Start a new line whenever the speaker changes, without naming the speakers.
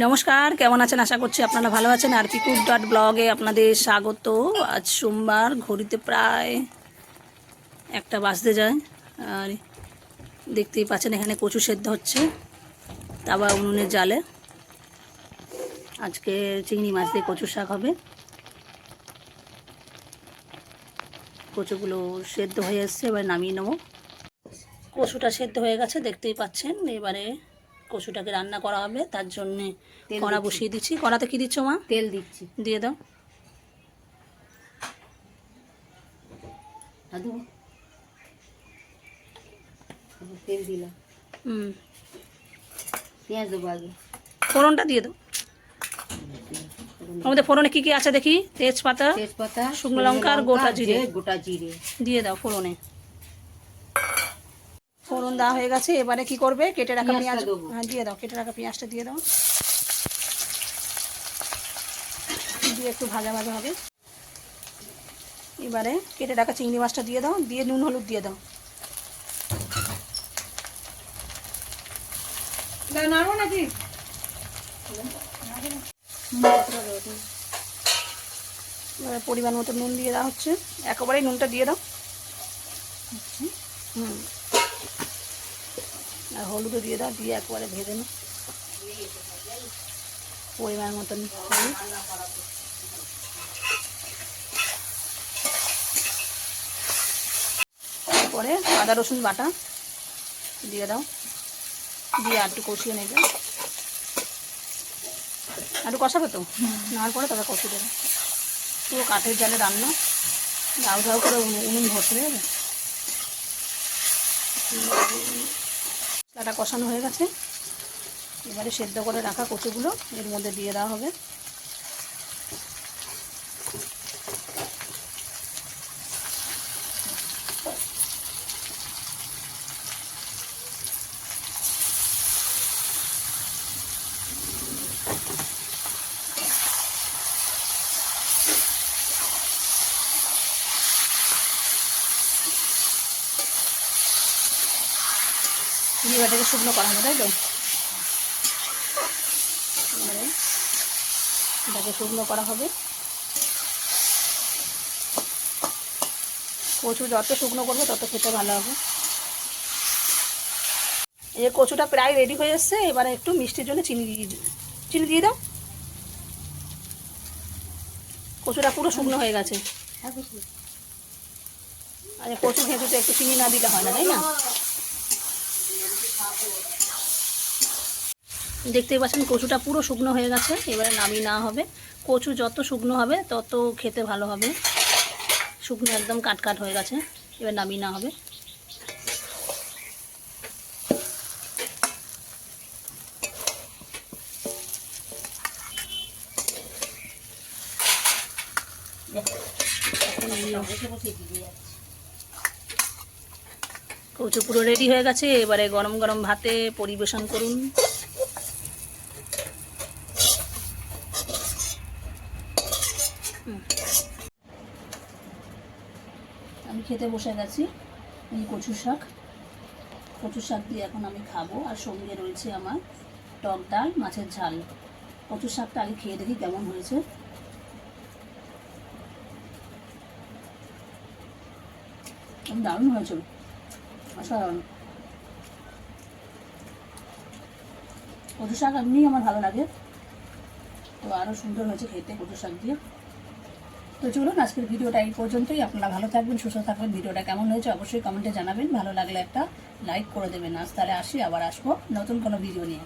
নমস্কার, কেমন আছেন? আশা করছি আপনারা ভালো আছেন। আর পিকুর ডট ব্লগে আপনাদের স্বাগত। আজ সোমবার, ঘড়িতে প্রায় একটা বাজতে যায়। আর দেখতেই পাচ্ছেন, এখানে কচু সেদ্ধ হচ্ছে। তাবা উনুনের জালে। আজকে চিংড়ি মাছ দিয়ে কচু শাক হবে। কচুগুলো সেদ্ধ হয়ে এসছে, এবার নামিয়ে নেব। কচুটা সেদ্ধ হয়ে গেছে, দেখতেই পাচ্ছেন। এবারে কচুটাকে রান্না করা হবে তার জন্যে কড়া বসিয়ে দিচ্ছি। কড়াতে কি দিচ্ছ মা?
তেল দিচ্ছি।
দিয়ে দাও।
তেল দিলাম
হুম।
পেঁয়াজ দেবো আগে।
ফোড়নটা দিয়ে দাও। আমাদের ফোড়নে কি কি আছে দেখি? তেজপাতা
তেজপাতা
শুকনো লঙ্কা আর গোটা জিরে।
গোটা জিরে।
দিয়ে দাও ফোড়নে। ফোড়ন দেওয়া হয়ে গেছে এবারে কি করবে? কেটে রাখা পেঁয়াজ। হ্যাঁ দিয়ে দাও কেটে রাখা পেঁয়াজটা দিয়ে দাও। দিয়ে একটু ভাজা ভাজা হবে। এবারে কেটে রাখা চিংড়ি মাছটা দিয়ে দাও দিয়ে নুন হলুদ দিয়ে দাও।
নাড়বো নাকি?
এবারে পরিমাণ মতো নুন দিয়ে দেওয়া হচ্ছে। একেবারেই নুনটা দিয়ে দাও। হুম। আর হলুদও দিয়ে দাও, দিয়ে একবারে ভেজে নাও পরিমাণ মতন তারপরে আদা, রসুন বাটা দিয়ে দাও। দিয়ে একটু কষিয়ে নেবে। একটু কষাবে তো? নেওয়ার পরে তবে কষিয়ে দেবে। পুরো কাঠের জালে রান্না। দাউ দাউ করে উনুন ভরতে দেবে মশলাটা কষানো হয়ে গেছে। এবারে সেদ্ধ করে রাখা কচুগুলো এর মধ্যে দিয়ে দেওয়া হবে। এটাকে শুকনো করা হবে, তাই তো? এটাকে শুকনো করা হবে। কচু যত শুকনো করবে তত খেতে ভালো হবে। এই কচুটা প্রায় রেডি হয়ে এসছে, এবারে একটু মিষ্টির জন্য চিনি দিয়ে। চিনি দিয়ে দাও। কচুটা পুরো শুকনো হয়ে গেছে। আর কচু ঘেঁচুতে একটু চিনি না দিলে হয় না, তাই না? দেখতেই পাচ্ছেন, কচুটা পুরো শুকনো হয়ে গেছে, এবারে নামিয়ে না হবে। কচু যত শুকনো হবে, তত খেতে ভালো হবে। শুকনো একদম কাট কাট হয়ে গেছে, এবার নামিয়ে না হবে। এখন এই
বসে বসে দিয়ে যাচ্ছি
কচু পুরো রেডি হয়ে গেছে, এবারে গরম গরম ভাতে পরিবেশন করুন। আমি খেতে বসে গেছি, এই কচু শাক। কচু শাক দিয়ে এখন আমি খাব, আর সঙ্গে রয়েছে আমার টক ডাল, মাছের ঝাল। কচু শাকটা আগে খেয়ে দেখি কেমন হয়েছে। দারুণ হয়েছিল অসাধারণ। কচু শাক এমনিই আমার ভালো লাগে। তো আরও সুন্দর হয়েছে খেতে কচু শাক দিয়ে। তো চলুন আজকের ভিডিওটা এই পর্যন্তই। আপনারা ভালো থাকবেন, সুস্থ থাকবেন। ভিডিওটা কেমন হয়েছে অবশ্যই কমেন্টে জানাবেন। ভালো লাগলে একটা লাইক করে দেবেন। আজ তাহলে আসি, আবার আসব নতুন কোনো ভিডিও নিয়ে।